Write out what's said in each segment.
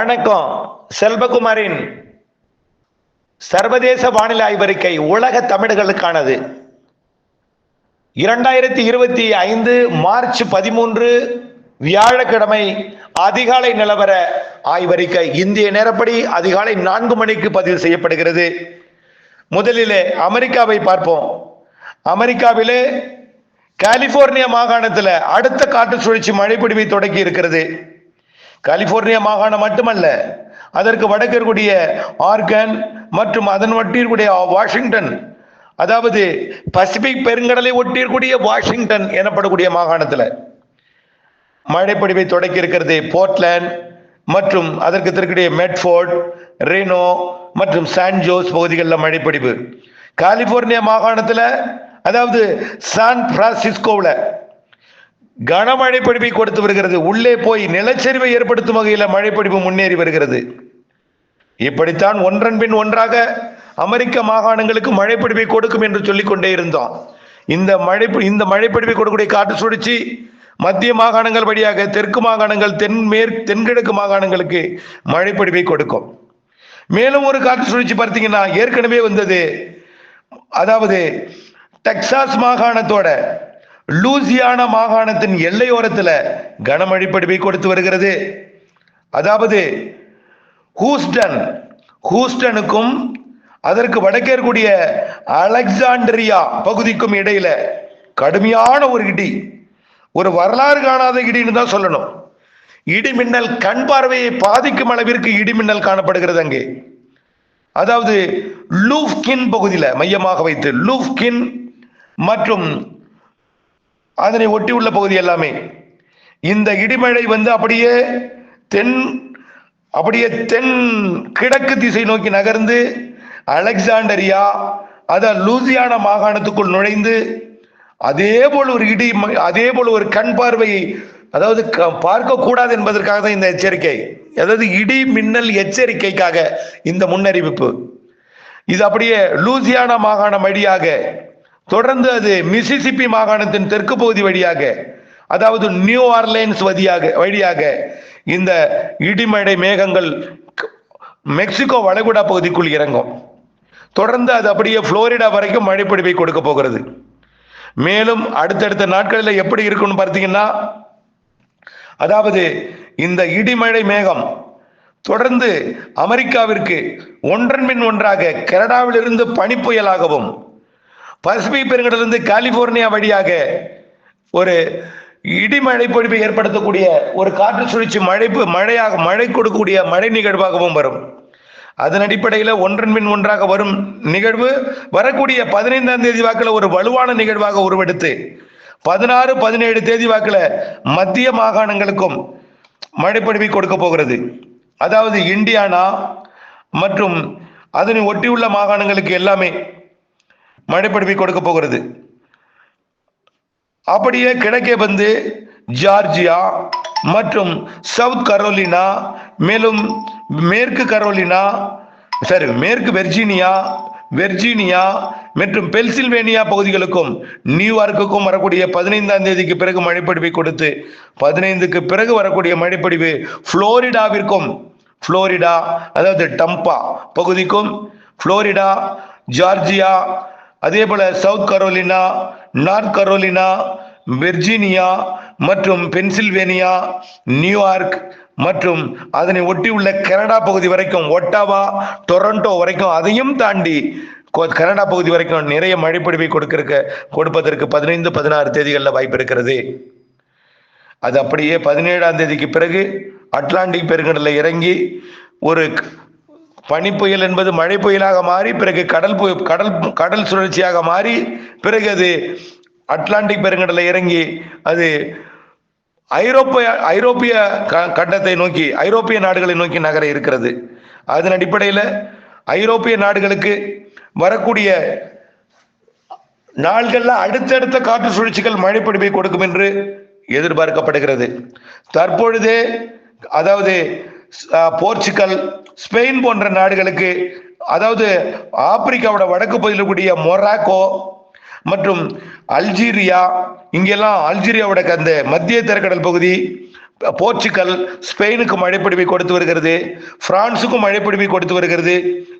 வணக்கம். செல்வகுமாரின் சர்வதேச வானிலை ஆய்வறிக்கை உலக தமிழர்களுக்கானது. இரண்டாயிரத்தி இருபத்தி ஐந்து மார்ச் பதிமூன்று வியாழக்கிழமை அதிகாலை நிலவர ஆய்வறிக்கை. இந்திய நேரப்படி அதிகாலை நான்கு மணிக்கு பதிவு செய்யப்படுகிறது. முதலிலே அமெரிக்காவை பார்ப்போம். அமெரிக்காவிலே கலிபோர்னியா மாகாணத்தில் அடுத்த காற்று சுழற்சி மழைப்பிடிவை தொடங்கி இருக்கிறது. கலிபோர்னியா மாகாணம் மட்டுமல்ல அதற்கு வடக்கு இருக்கக்கூடிய ஆர்கன் மற்றும் அதன் ஒட்டி இருக்கக்கூடிய வாஷிங்டன் அதாவது பசிபிக் பெருங்கடலை ஒட்டி இருக்கக்கூடிய வாஷிங்டன் எனப்படக்கூடிய மாகாணத்தில். மழைப்படிவை தொடக்கி இருக்கிறது போர்ட்லேண்ட் மற்றும் அதற்கு இருக்கக்கூடிய மெட்ஃபோர்ட் ரீனோ மற்றும் சான் ஜோஸ் பகுதிகளில் மழைப்படிவு கலிபோர்னியா மாகாணத்தில் அதாவது சான் பிரான்சிஸ்கோவில் கனமழை பிடிப்பை கொடுத்து வருகிறது. உள்ளே போய் நிலச்சரிவை ஏற்படுத்தும் வகையில் மழைப்பொழிவு முன்னேறி வருகிறது. இப்படித்தான் ஒன்றன் பின் ஒன்றாக அமெரிக்க மாகாணங்களுக்கு மழைப்பொழிவை கொடுக்கும் என்று சொல்லிக் கொண்டே இருந்தோம். இந்த மழை இந்த மழைப்பொழிவை கொடுக்கக்கூடிய காற்று சுழற்சி மத்திய மாகாணங்கள் வழியாக தெற்கு மாகாணங்கள் தென்மேற் தென்கிழக்கு மாகாணங்களுக்கு மழைப்பொழிவை கொடுக்கும். மேலும் ஒரு காற்று சுழற்சி பார்த்தீங்கன்னா ஏற்கனவே வந்தது. அதாவது டெக்சாஸ் மாகாணத்தோட லூசியானா மாகாணத்தின் எல்லையோரத்தில் கனமழை பொழிவை கொடுத்து வருகிறது. அதாவது ஹூஸ்டன் ஹூஸ்டனுக்கும் அதற்கு வடக்கே இருக்கக்கூடிய அலெக்சாண்ட்ரியா பகுதிக்கும் இடையில கடுமையான ஒரு இடி ஒரு வரலாறு காணாத இடின்னு தான் சொல்லணும். இடி மின்னல் கண் பார்வையை பாதிக்கும் அளவிற்கு இடி மின்னல் காணப்படுகிறது அங்கே. அதாவது லூஃப்கின் பகுதியில் மையமாக வைத்து லூஃப்கின் மற்றும் அதனை ஒட்டி உள்ள பகுதி எல்லாமே. இந்த இடிமழை வந்து அப்படியே தென் அப்படியே தென் கிழக்கு திசை நோக்கி நகர்ந்து அலெக்சாண்டரியா அத லூசியானா மாகாணத்துக்குள் நுழைந்து அதே போல் ஒரு இடி அதே போல் ஒரு கண் பார்வையை அதாவது பார்க்க கூடாது என்பதற்காக தான் இந்த எச்சரிக்கை. அதாவது இடி மின்னல் எச்சரிக்கைக்காக இந்த முன்னறிவிப்பு. இது அப்படியே லூசியானா மாகாணம் வழியாக தொடர்ந்து அது மிசிசிப்பி மாகாணத்தின் தெற்கு பகுதி வழியாக அதாவது நியூ ஆர்லைன்ஸ் வழியாக வழியாக இந்த இடிமடை மேகங்கள் மெக்சிகோ வளைகுடா பகுதிக்குள் இறங்கும். தொடர்ந்து அது அப்படியே புளோரிடா வரைக்கும் மழைப்பொடிவை கொடுக்க போகிறது. மேலும் அடுத்தடுத்த நாட்களில் எப்படி இருக்குன்னு பார்த்தீங்கன்னா அதாவது இந்த இடிமழை மேகம் தொடர்ந்து அமெரிக்காவிற்கு ஒன்றன் பின் ஒன்றாக கனடாவிலிருந்து பனிப்புயலாகவும் பசிபிக் பெருங்கடலிருந்து கலிபோர்னியா வழியாக ஒரு இடிமழை பொழிவை ஏற்படுத்தக்கூடிய ஒரு காற்று சுழற்சி மழை மழையாக மழை கொடுக்கக்கூடிய மழை நிகழ்வாகவும் வரும். அதன் அடிப்படையில் ஒன்றன் பின் ஒன்றாக வரும் நிகழ்வு. வரக்கூடிய பதினைந்தாம் தேதி வாக்கில் ஒரு வலுவான நிகழ்வாக உருவெடுத்து பதினாறு பதினேழு தேதி வாக்கில் மத்திய மாகாணங்களுக்கும் மழைப்பொழிவை கொடுக்க போகிறது. அதாவது இந்தியானா மற்றும் அதனை ஒட்டியுள்ள மாகாணங்களுக்கு எல்லாமே மழைப்பொழிவை கொடுக்க போகிறது. அப்படியே கிழக்கே வந்து ஜார்ஜியா மற்றும் சவுத் கரோலினா மேலும் மேற்கு கரோலினா சரி மேற்கு வெர்ஜீனியா வெர்ஜீனியா மற்றும் பென்சில்வேனியா பகுதிகளுக்கும் நியூயார்க்குக்கும் வரக்கூடிய பதினைந்தாம் தேதிக்கு பிறகு மழைப்படிவை கொடுத்து பதினைந்துக்கு பிறகு வரக்கூடிய மழைப்படிவு புளோரிடாவிற்கும் புளோரிடா அதாவது டம்பா பகுதிக்கும் புளோரிடா ஜார்ஜியா அதே போல South Carolina North Carolina Virginia மற்றும் பென்சில்வேனியா நியூயார்க் மற்றும் அதனை ஒட்டி உள்ள கனடா பகுதி வரைக்கும் ஒட்டாவா டொரண்டோ வரைக்கும் அதையும் தாண்டி கனடா பகுதி வரைக்கும் நிறைய மழைப்பொழிவை கொடுக்க கொடுப்பதற்கு பதினைந்து பதினாறு தேதிகளில் வாய்ப்பு இருக்கிறது. அது அப்படியே பதினேழாம் தேதிக்கு பிறகு அட்லாண்டிக் பெருங்கடலில் இறங்கி ஒரு பனி புயல் என்பது மழை புயலாக மாறி பிறகு கடல் புய கடல் கடல் சுழற்சியாக மாறி பிறகு அது அட்லாண்டிக் பெருங்கடலை இறங்கி அது ஐரோப்பிய ஐரோப்பிய கண்டத்தை நோக்கி ஐரோப்பிய நாடுகளை நோக்கி நகர இருக்கிறது. அதன் அடிப்படையில் ஐரோப்பிய நாடுகளுக்கு வரக்கூடிய நாள்களில் அடுத்தடுத்த காற்று சுழற்சிகள் மழைப்பொழிவை கொடுக்கும் என்று எதிர்பார்க்கப்படுகிறது. தற்பொழுதே அதாவது போர்ச்சுகல் ஸ்பெயின் போன்ற நாடுகளுக்கு அதாவது ஆப்பிரிக்காவோட வடக்கு பகுதியில் கூடிய மொராக்கோ மற்றும் அல்ஜீரியா இங்கெல்லாம் அல்ஜீரியாவோட அந்த மத்திய திரைக்கடல் பகுதி போர்ச்சுகல் ஸ்பெயினுக்கு மழைப்பிடிவை கொடுத்து வருகிறது பிரான்சுக்கும் மழைப்பிடிவை கொடுத்து வருகிறது.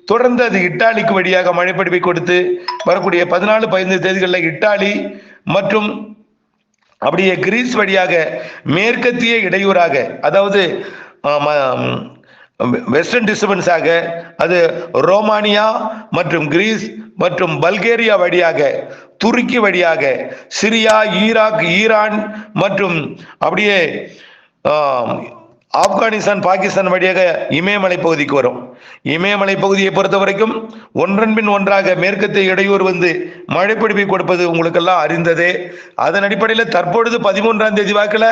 தொடர்ந்து அது இட்டாலிக்கு வழியாக மழைப்பிடிவை கொடுத்து வரக்கூடிய பதினாலு பதினைந்து தேதிகளில் இட்டாலி மற்றும் அப்படியே கிரீஸ் வழியாக மேற்கத்திய இடையூறாக அதாவது வெஸ்டர்ன் டிஸ்டர்பன்ஸாக அது ரோமானியா மற்றும் கிரீஸ் மற்றும் பல்கேரியா வழியாக துருக்கி வழியாக சிரியா ஈராக் ஈரான் மற்றும் அப்படியே ஆப்கானிஸ்தான் பாகிஸ்தான் வழியாக இமயமலை பகுதிக்கு வரும். இமயமலை பகுதியை பொறுத்த வரைக்கும் ஒன்றன் பின் ஒன்றாக மேற்கத்திய இடையூறு வந்து மழைப்பிடிப்பை கொடுப்பது உங்களுக்கெல்லாம் அறிந்ததே. அதன் அடிப்படையில் தற்பொழுது பதிமூன்றாம் தேதி வாக்கில்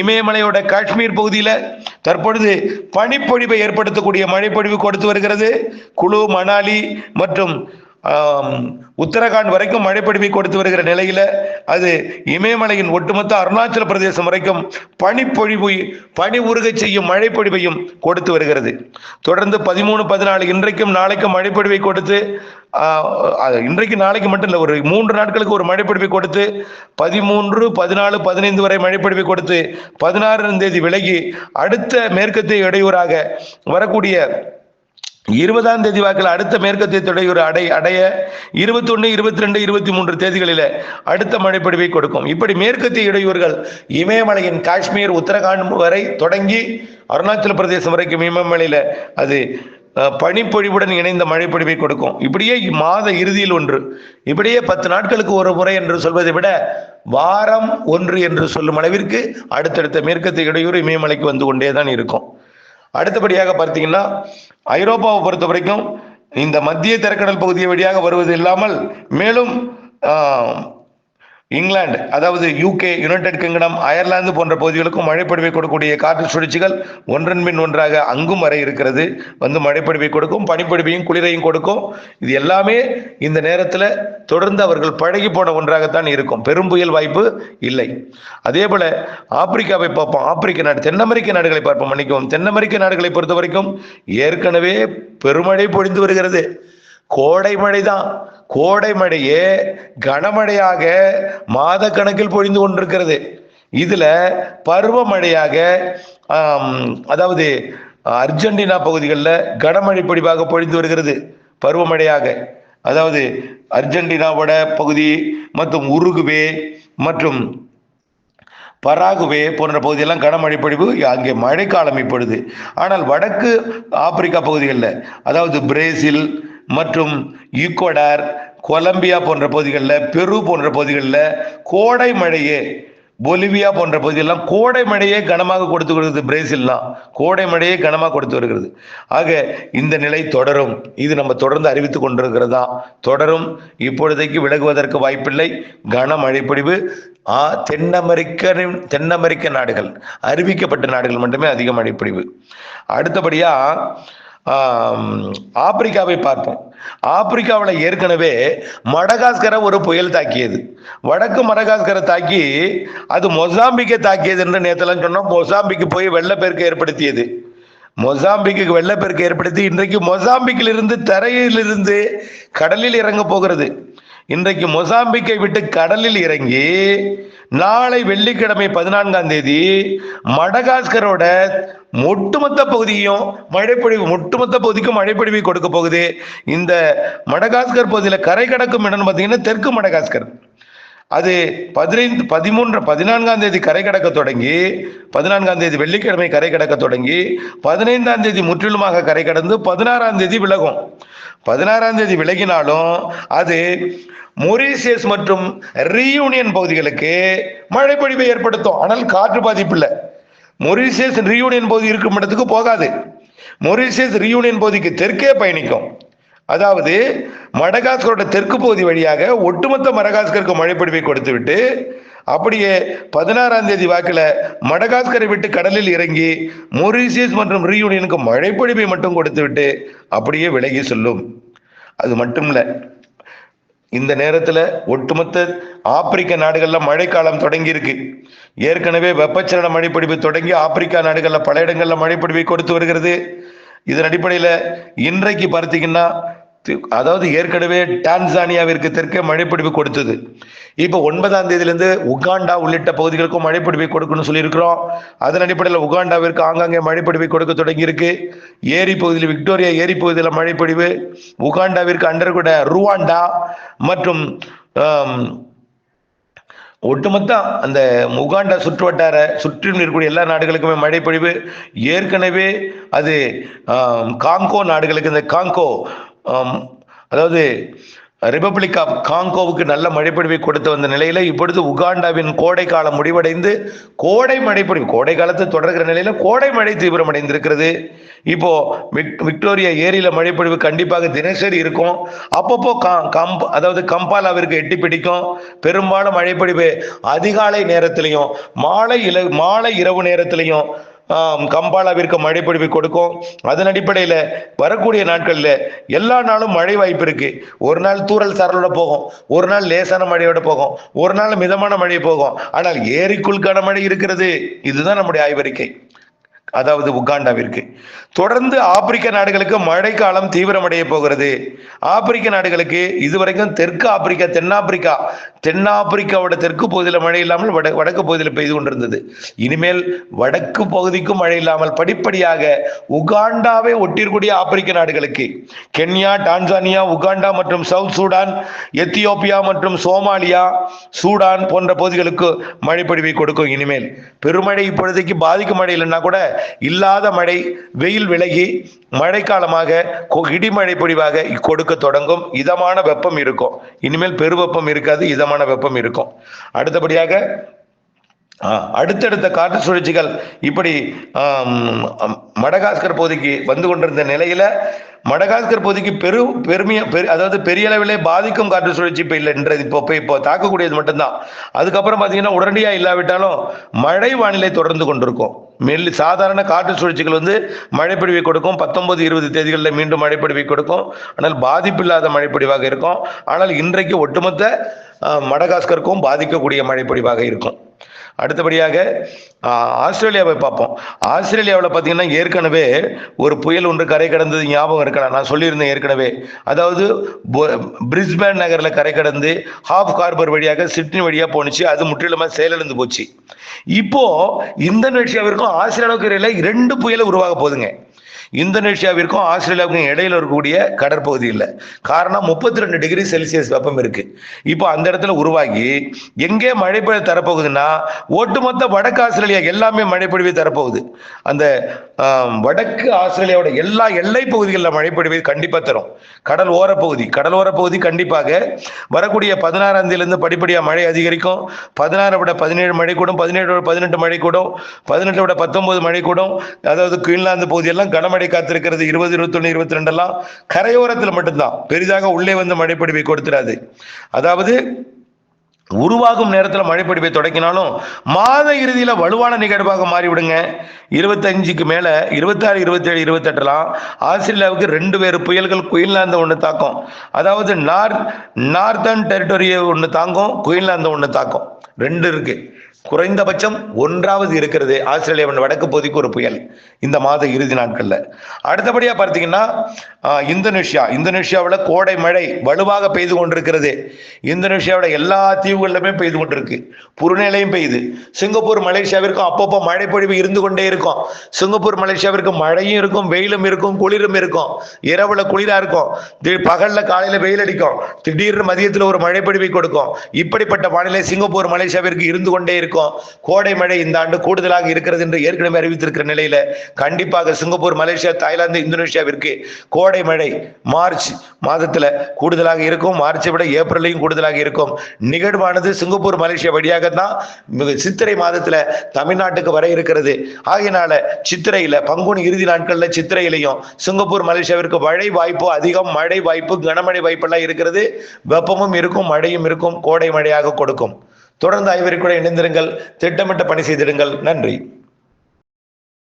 இமயமலையோட காஷ்மீர் பகுதியில் தற்பொழுது பனிப்பொழிவை ஏற்படுத்தக்கூடிய மழைப்பொழிவு கொடுத்து வருகிறது. குழு மணாலி மற்றும் உத்தரகாண்ட் வரைக்கும் மழைப்பொழிவை கொடுத்து வருகிற நிலையில அது இமயமலையின் ஒட்டுமொத்த அருணாச்சல பிரதேசம் வரைக்கும் பனிப்பொழிவு பனி உருகச் செய்யும் மழைப்பொழிவையும் கொடுத்து வருகிறது. தொடர்ந்து பதிமூணு பதினாலு இன்றைக்கும் நாளைக்கும் மழைப்பொழிவை கொடுத்து இன்றைக்கு நாளைக்கு மட்டும் இல்லை ஒரு மூன்று நாட்களுக்கு ஒரு மழைப்பிடிப்பை கொடுத்து பதிமூன்று பதினாலு பதினைந்து வரை மழைப்பிடிப்பை கொடுத்து பதினாறாம் தேதி விலகி அடுத்த மேற்கத்திய இடையூறாக வரக்கூடிய இருபதாம் தேதி வாக்கில் அடுத்த மேற்கத்திய இடையூறு அடை அடைய இருபத்தி ஒன்று இருபத்தி ரெண்டு இருபத்தி மூன்று தேதிகளில் அடுத்த மழைப்பொழிவை கொடுக்கும். இப்படி மேற்கத்திய இடையூறுகள் இமயமலையின் காஷ்மீர் உத்தரகாண்ட் வரை தொடங்கி அருணாச்சல பிரதேசம் வரைக்கும் இமயமலையில் அது பனிப்பொழிவுடன் இணைந்த மழைப்பொழிவை கொடுக்கும். இப்படியே மாத இறுதியில் ஒன்று. இப்படியே பத்து நாட்களுக்கு ஒரு முறை என்று சொல்வதை விட வாரம் ஒன்று என்று சொல்லும் அளவிற்கு அடுத்தடுத்த மேற்கத்திய இடையூறு இமயமலைக்கு வந்து கொண்டே தான் இருக்கும். அடுத்தபடியாக பார்த்தீங்கன்னா ஐரோப்பாவை பொறுத்த வரைக்கும் இந்த மத்திய திரைக்கடல் பகுதியை வழியாக வருவது இல்லாமல் மேலும் இங்கிலாந்து அதாவது யூகே யுனைடெட் கிங்டம் அயர்லாந்து போன்ற பகுதிகளுக்கும் மழைப்பொழிவை கொடுக்கக்கூடிய காற்று சுழற்சிகள் ஒன்றன் பின் ஒன்றாக அங்கும் வர இருக்கிறது. வந்து மழைப்பொழிவை கொடுக்கும் பனிப்பொழிவையும் குளிரையும் கொடுக்கும். இது எல்லாமே இந்த நேரத்தில் தொடர்ந்து அவர்கள் பழகி போன ஒன்றாகத்தான் இருக்கும். பெரும் புயல் வாய்ப்பு இல்லை. அதே போல ஆப்பிரிக்காவை பார்ப்போம். ஆப்பிரிக்க நாடு தென் அமெரிக்க நாடுகளை பார்ப்போம். மன்னிக்கவும் தென் அமெரிக்க நாடுகளை பொறுத்த வரைக்கும் ஏற்கனவே பெருமழை பொழிந்து வருகிறது. கோடை மழை தான் கோடை மழையே கனமழையாக மாத கணக்கில் பொழிந்து கொண்டிருக்கிறது. இதுல பருவமழையாக அதாவது அர்ஜென்டினா பகுதிகளில் கனமழை பொடிவாக பொழிந்து வருகிறது. பருவமழையாக. அதாவது அர்ஜென்டினாவோட பகுதி மற்றும் உருகுவே மற்றும் பராகுவே போன்ற பகுதியெல்லாம் கனமழை பொழிவு அங்கே மழைக்காலம் இப்பொழுது. ஆனால் வடக்கு ஆப்பிரிக்கா பகுதிகளில் அதாவது பிரேசில் மற்றும் ஈக்குவடார் கொலம்பியா போன்ற பகுதிகளில் பெரு போன்ற பகுதிகளில் கோடை மழையே பொலிவியா போன்ற பகுதியெல்லாம் கோடை மழையே கனமாக கொடுத்து வருகிறது பிரேசில்லாம். கோடை மழையே கனமாக கொடுத்து வருகிறது. ஆக இந்த நிலை தொடரும். இது நம்ம தொடர்ந்து அறிவித்து கொண்டிருக்கிறதா? தொடரும். இப்பொழுதைக்கு விலகுவதற்கு வாய்ப்பில்லை. கன மழைப்பொழிவு ஆ தென் அமெரிக்க தென் அமெரிக்க நாடுகள் அறிவிக்கப்பட்ட நாடுகள் மட்டுமே அதிக மழைப்பொழிவு. அடுத்தபடியாக ஆப்பிரிக்காவை பார்ப்போம். ஆப்பிரிக்காவில் ஏற்கனவே மடகாஸ்கரை ஒரு புயல் தாக்கியது. வடக்கு மடகாஸ்கரை தாக்கி அது மொசாம்பிக்கை தாக்கியது என்று நேற்றுலாம் சொன்னோம். மொசாம்பிக்கு போய் வெள்ளப்பெருக்கு ஏற்படுத்தியது. மொசாம்பிக்கு வெள்ளப்பெருக்கு ஏற்படுத்தி இன்றைக்கு மொசாம்பிக்கிலிருந்து தரையிலிருந்து கடலில் இறங்க போகிறது. இன்றைக்கு மொசாம்பிக்கை விட்டு கடலில் இறங்கி நாளை வெள்ளிக்கிழமை பதினான்காம் தேதி மடகாஸ்கரோட ஒட்டுமொத்த பகுதியும் மழைப்பொழிவு ஒட்டுமொத்த பகுதிக்கும் மழைப்பொழிவை கொடுக்க போகுது. இந்த மடகாஸ்கர் பகுதியில் கரை கடக்கும் இடம்னு பார்த்தீங்கன்னா தெற்கு மடகாஸ்கர். அது பதினைந்து பதிமூன்று பதினான்காம் தேதி கரை கடக்க தொடங்கி பதினான்காம் தேதி வெள்ளிக்கிழமை கரை கடக்க தொடங்கி பதினைந்தாம் தேதி முற்றிலுமாக கரை கடந்து பதினாறாம் தேதி விலகும். பதினாறாம் தேதி விலகினாலும் அது மொரீசியஸ் மற்றும் ரீயூனியன் பகுதிகளுக்கு மழைப்பொழிவை ஏற்படுத்தும். ஆனால் காற்று பாதிப்பு இல்லை. மொரீசியஸ் ரீயூனியன் பகுதி இருக்கும் இடத்துக்கு போகாது. மொரீசியஸ் ரீயூனியன் பகுதிக்கு தெற்கே பயணிக்கும். அதாவது மடகாஸ்கரோட தெற்கு பகுதி வழியாக ஒட்டுமொத்த மடகாஸ்கருக்கு மழைப்பொழிவை கொடுத்து விட்டு அப்படியே பதினாறாம் தேதி வாக்கில் மடகாஸ்கரை விட்டு கடலில் இறங்கி மொரீசியஸ் மற்றும் ரீயூனியனுக்கு மழைப்பொழிவை மட்டும் கொடுத்து விட்டு அப்படியே விலகி செல்லும். அது மட்டும் இல்லை இந்த நேரத்தில் ஒட்டுமொத்த ஆப்பிரிக்க நாடுகளில் மழைக்காலம் தொடங்கியிருக்கு. ஏற்கனவே வெப்பச்சலன மழைப்பிடிப்பு தொடங்கி ஆப்பிரிக்கா நாடுகளில் பல இடங்களில் மழைப்பிடிப்பை கொடுத்து வருகிறது. இதன் அடிப்படையில் இன்றைக்கு பார்த்தீங்கன்னா அதாவது ஏற்கனவே டான்சானியாவிற்கு தெற்கே மழைப்பிடிப்பு கொடுத்தது. இப்போ ஒன்பதாம் தேதியிலிருந்து உகாண்டா உள்ளிட்ட பகுதிகளுக்கும் மழைப்பிடிப்பை கொடுக்கணும்னு சொல்லியிருக்கிறோம். அதன் அடிப்படையில் உகாண்டாவிற்கு ஆங்காங்கே மழைப்பிடிப்பை கொடுக்க தொடங்கியிருக்கு. ஏரி பகுதியில் விக்டோரியா ஏரி பகுதியில் மழைப்பொழிவு உகாண்டாவிற்கு அண்டர் கூட ருவாண்டா மற்றும் ஒட்டுமொத்த அந்த உகாண்டா சுற்றுவட்டார சுற்றிலும் இருக்கக்கூடிய எல்லா நாடுகளுக்குமே மழைப்பொழிவு ஏற்கனவே அது காங்கோ நாடுகளுக்கு இந்த காங்கோ அதாவது ரிபப்ளிக் ஆஃப் காங்கோவுக்கு நல்ல மழைப்பொழிவை கொடுத்து வந்த நிலையில் இப்பொழுது உகாண்டாவின் கோடை காலம் முடிவடைந்து கோடை மழைப்பொழிவு கோடை காலத்தை தொடர்கிற நிலையில் கோடை மழை தீவிரமடைந்திருக்கிறது இப்போ விக்- விக்டோரியா ஏரியில மழைப்பொழிவு கண்டிப்பாக தினசரி இருக்கும். அப்பப்போ கா- கம்ப் அதாவது கம்பாலாவிற்கு எட்டி பிடிக்கும். பெரும்பாலும் மழைப்பொழிவு அதிகாலை நேரத்திலையும் மாலை இல மாலை இரவு நேரத்திலையும் கம்பாலாவிற்கு மழை பொழிவு கொடுக்கும். அதன் அடிப்படையில் வரக்கூடிய நாட்களில் எல்லா நாளும் மழை வாய்ப்பு இருக்கு. ஒரு நாள் தூறல் சாரலோட போகும். ஒரு நாள் லேசான மழையோட போகும். ஒரு நாள் மிதமான மழை போகும். ஆனால் ஏரிக்குள் கனமழை இருக்கிறது. இதுதான் நம்முடைய ஆய்வறிக்கை. அதாவது உகாண்டாவிற்கு. தொடர்ந்து ஆப்பிரிக்க நாடுகளுக்கு மழைக்காலம் தீவிரமடைய போகிறது. ஆப்பிரிக்க நாடுகளுக்கு இதுவரைக்கும் தெற்கு ஆப்பிரிக்கா தென்னாப்பிரிக்கா தென்னாப்பிரிக்காவோட தெற்கு பகுதியில் மழை இல்லாமல் வட வடக்கு பகுதியில் பெய்து கொண்டிருந்தது. இனிமேல் வடக்கு பகுதிக்கும் மழை இல்லாமல் படிப்படியாக உகாண்டாவை ஒட்டியிருக்கூடிய ஆப்பிரிக்க நாடுகளுக்கு கென்யா டான்சானியா உகாண்டா மற்றும் சவுத் சூடான் எத்தியோப்பியா மற்றும் சோமாலியா சூடான் போன்ற பகுதிகளுக்கு மழைப்பொழிவை கொடுக்கும் இனிமேல். பெருமழை இப்பொழுதைக்கு பாதிக்கும் மழை இல்லைன்னா கூட இல்லாத மழை வெயில் விலகி மழைக்காலமாக இடிமழை பொழிவாக கொடுக்க தொடங்கும் இதமான வெப்பம் இருக்கும். இனிமேல் பெருவெப்பம் இருக்காது இதமான வெப்பம் இருக்கும். அடுத்தபடியாக அடுத்தடுத்த காற்று சுழற்சிகள் இப்படி மடகாஸ்கர் பகுதிக்கு வந்து கொண்டிருந்த நிலையில மடகாஸ்கர் பகுதிக்கு பெரு பெருமைய பெரு அதாவது பெரிய அளவிலே பாதிக்கும் காற்று சுழற்சி இப்போ இல்லை என்றது இப்போ இப்போ இப்போ தாக்கக்கூடியது மட்டும்தான். அதுக்கப்புறம் பார்த்தீங்கன்னா உடனடியாக இல்லாவிட்டாலும் மழை வானிலை தொடர்ந்து கொண்டிருக்கும். மெல்லி சாதாரண காற்று சுழற்சிகள் வந்து மழைப்பொழிவை கொடுக்கும். பத்தொன்பது இருபது தேதிகளில் மீண்டும் மழைப்பொழிவை கொடுக்கும். ஆனால் பாதிப்பில்லாத மழைப்பொழிவாக இருக்கும். ஆனால் இன்றைக்கு ஒட்டுமொத்த மடகாஸ்கருக்கும் பாதிக்கக்கூடிய மழைப்பொழிவாக இருக்கும். அடுத்தபடியாக ஆஸ்திரேலியாவை பார்ப்போம். ஆஸ்திரேலியாவில் பார்த்தீங்கன்னா ஏற்கனவே ஒரு புயல் ஒன்று கரை கடந்தது ஞாபகம் இருக்கலாம். நான் சொல்லியிருந்தேன் ஏற்கனவே. அதாவது பிரிஸ்பேன் நகரில் கரை கடந்து ஹாஃப் கார்பர் வழியாக சிட்னி வழியாக போணுச்சு. அது முற்றிலுமாக செயலிழந்து போச்சு. இப்போ இந்தோனேஷியாவிற்கும் ஆஸ்திரேலியாவுக்கு இடையில ரெண்டு புயலை உருவாக போகுதுங்க. இந்தோனேஷியாவிற்கும் ஆஸ்திரேலியாவுக்கும் இடையில இருக்கக்கூடிய கடற்பகுதியில் காரணம் முப்பத்தி ரெண்டு டிகிரி செல்சியஸ் வெப்பம் இருக்கு. இப்போ அந்த இடத்துல உருவாகி எங்கே மழை பெய்ய தரப்போகுதுன்னா ஒட்டுமொத்த வடக்கு ஆஸ்திரேலியா எல்லாமே மழை பொழிவை தரப்போகுது. அந்த வடக்கு ஆஸ்திரேலியாவோட எல்லா எல்லை பகுதிகளில் மழை பொழிவை கண்டிப்பாக தரும். கடல் ஓரப்பகுதி கடலோர பகுதி கண்டிப்பாக வரக்கூடிய பதினாறாம் தேதியிலிருந்து படிப்படியாக மழை அதிகரிக்கும். பதினாறு விட பதினேழு மழை கூடும் பதினேழு விட பதினெட்டு மழை கூடும் பதினெட்டை விட பத்தொன்பது மழை கூடும். அதாவது குயின்லாந்து பகுதியெல்லாம் கனமழை காத்திருக்கிறது. இருபது இருபத்தொன்னு இருபத்தி ரெண்டெல்லாம் கரையோரத்தில் மட்டும்தான். பெரிதாக உள்ளே வந்து மழைப்பொழிவை கொடுத்துடாது. அதாவது உருவாகும் நேரத்தில் மழைப்பொழிவை தொடங்கினாலும் மாத இறுதியில் வலுவான நிகழ்வாக மாறிவிடுங்க. இருபத்தஞ்சுக்கு மேலே இருபத்தாறு இருபத்தேழு இருபத்தெட்டுலாம் ஆஸ்திரேலியாவுக்கு ரெண்டு வேறு புயல்கள் குயின்லாந்து ஒன்று தாக்கும். அதாவது நார்த் நார்த்தன் டெரிட்டோரியை ஒன்று தாங்கும் குயின்லாந்து ஒன்று தாக்கும். ரெண்டு இருக்கு. குறைந்தபட்சம் ஒன்றாவது இருக்கிறது ஆஸ்திரேலியாவின் வடக்கு பகுதிக்கு ஒரு புயல் இந்த மாத இறுதி நாட்களில். அடுத்தபடியாக பார்த்தீங்கன்னா இந்தோனேஷியா. இந்தோனேஷியாவில் கோடை மழை வலுவாக பெய்து கொண்டிருக்கிறது. இந்தோனேஷியாவோட எல்லா தீவுகளிலுமே பெய்து கொண்டிருக்கு. புறநிலையும் பெய்யுது. சிங்கப்பூர் மலேசியாவிற்கும் அப்பப்போ மழைப்பொழிவு இருந்து கொண்டே இருக்கும். சிங்கப்பூர் மலேசியாவிற்கு மழையும் இருக்கும் வெயிலும் இருக்கும் குளிரும் இருக்கும். இரவுல குளிரா இருக்கும். பகல்ல காலையில வெயில் அடிக்கும். திடீர்னு மதியத்துல ஒரு மழைப்பொழிவை கொடுக்கும். இப்படிப்பட்ட வானிலை சிங்கப்பூர் மலேசியாவிற்கு இருந்து கொண்டே இருக்கும். கோடை மழை இந்த ஆண்டு கூடுதலாக இருக்கிறது என்று ஏற்கனவே அறிவித்திருக்கிற நிலையில கண்டிப்பாக சிங்கப்பூர் மலேசியா தாய்லாந்து இந்தோனேஷியாவிற்கு கோடை மழை மார்ச் மாதத்துல கூடுதலாக இருக்கும். மார்ச்சை விட ஏப்ரலையும் கூடுதலாக இருக்கும். விமானமானது சிங்கப்பூர் மலேசியா வழியாகத்தான் மிக சித்திரை மாதத்துல தமிழ்நாட்டுக்கு வர இருக்கிறது. ஆகையினால சித்திரையில பங்குனி இறுதி நாட்கள்ல சித்திரையிலையும் சிங்கப்பூர் மலேசியாவிற்கு மழை வாய்ப்பு அதிகம் மழை வாய்ப்பு கனமழை வாய்ப்பெல்லாம் இருக்கிறது. வெப்பமும் இருக்கும் மழையும் இருக்கும் கோடை மழையாக கொடுக்கும். தொடர்ந்து ஐவரி கூட இணைந்திருங்கள். திட்டமிட்ட பணி செய்திடுங்கள். நன்றி.